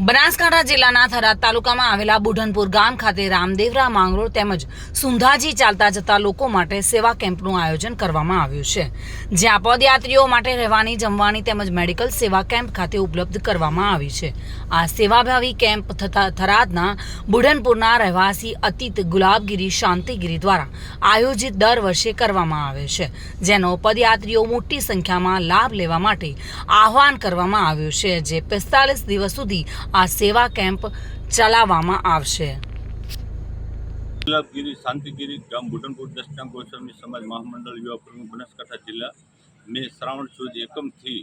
બનાસકાંઠા જિલ્લાના થરાદ તાલુકામાં આવેલા બુઢનપુર ગામ ખાતે રામદેવરા માંગરોળ તેમજ સુંધાજી ચાલતા જતા લોકો માટે સેવા કેમ્પનું આયોજન કરવામાં આવ્યું છે, જ્યાં પદયાત્રીઓ માટે રહેવાની, જમવાની તેમજ મેડિકલ સેવા કેમ્પ ખાતે ઉપલબ્ધ કરવામાં આવી છે. આ સેવાભાવી કેમ્પ થતા થરાદના બુઢનપુરના રહેવાસી અતીત ગુલાબગીરી શાંતિગીરી દ્વારા આયોજિત દર વર્ષે કરવામાં આવે છે, જેનો પદયાત્રીઓ મોટી સંખ્યામાં લાભ લેવા માટે આહવાન કરવામાં આવ્યું છે, જે પિસ્તાલીસ દિવસ સુધી આ સેવા કેમ્પ ચલાવવામાં આવશે. ગુલાબગીરી, શાંતિગીરી, ગામ બુટનપુર દસના ગોસ્વામી સમાજ મહામંડળ યુવા પ્રમુખ બનાસકાંઠા જિલ્લા. મેં શ્રાવણ સુદ એકમથી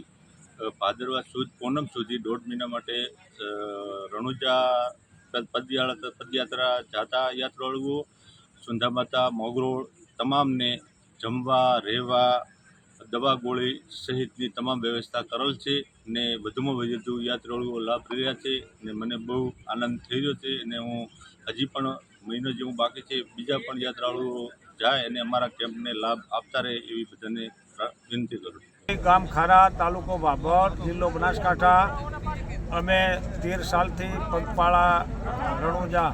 ભાદરવા સુદ પૂનમ સુધી દોઢ મહિના માટે રણુજા પદયાત્રા પદયાત્રા, જાતા યાત્રાળુઓ સુંધા માતા મોગરોળ તમામને જમવા, રહેવા દવા ગોળી સહિતની તમામ વ્યવસ્થા કરેલ છે ને વધુમાં વધુ યાત્રાળુઓ લાભ લઈ રહ્યા છે ને મને બહુ આનંદ થઈ રહ્યો છે અને હું હજી પણ મહિનો જેવું બાકી છે, બીજા પણ યાત્રાળુઓ જાય અને અમારા કેમ્પને લાભ આપતા રહે એવી બધાને વિનંતી કરું ગામ ખારા, તાલુકો બાબર જિલ્લો બનાસકાંઠા. અમે તેર સાલથી પગપાળા રણુજા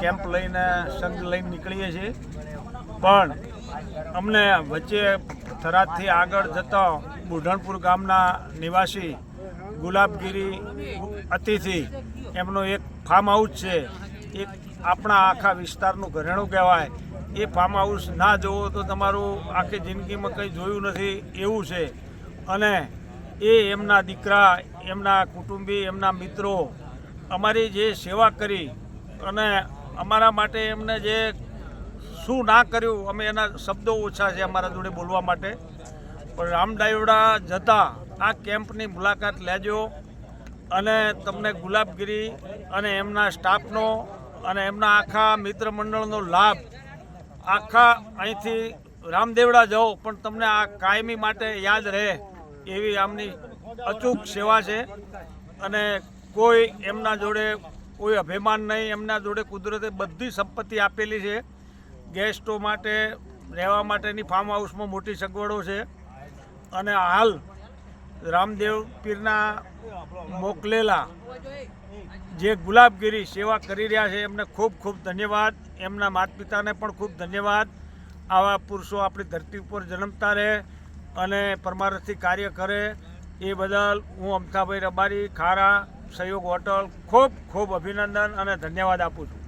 કેમ્પ લઈને સંઘ લઈને નીકળીએ છીએ. પણ અમને વચ્ચે થરાદથી આગળ જતો બુઢણપુર ગામના નિવાસી ગુલાબગીરી અતિથિ, એમનો એક ફાર્મ હાઉસ છે. એક આપણા આખા વિસ્તારનું ઘરેણું કહેવાય. એ ફાર્મ હાઉસ ના જોવો તો તમારું આખી જિંદગીમાં કંઈ જોયું નથી, એવું છે. અને એ એમના દીકરા, એમના કુટુંબી, એમના મિત્રો અમારી જે સેવા કરી અને અમારા માટે એમને જે શું ના કર્યું? અમે એના શબ્દો ઓછા છે અમારા જોડે બોલવા માટે. પણ રામડાયોડા જતા આ કેમ્પની મુલાકાત લેજો અને તમને ગુલાબગીરી અને એમના સ્ટાફનો અને એમના આખા મિત્ર મંડળનો લાભ. આખા અહીંથી રામદેવડા જાઓ, પણ તમને આ કાયમી માટે યાદ રહે એવી આમની અચૂક સેવા છે. અને કોઈ એમના જોડે કોઈ અભિમાન નહીં, એમના જોડે કુદરતે બધી સંપત્તિ આપેલી છે. ગેસ્ટો માટે, રહેવા માટેની ફાર્મ હાઉસમાં મોટી સગવડો છે. અને હાલ રામદેવ પીરના મોકલેલા જે ગુલાબગીરી સેવા કરી રહ્યા છે, એમને ખૂબ ખૂબ ધન્યવાદ. એમના માતા પિતાને પણ ખૂબ ધન્યવાદ. આવા પુરુષો આપણી ધરતી ઉપર જન્મતા રહે અને પરમારથથી કાર્ય કરે. એ બદલ હું અમથાભાઈ રબારી, ખારા, સહયોગ હોટલ, ખૂબ ખૂબ અભિનંદન અને ધન્યવાદ આપું છું.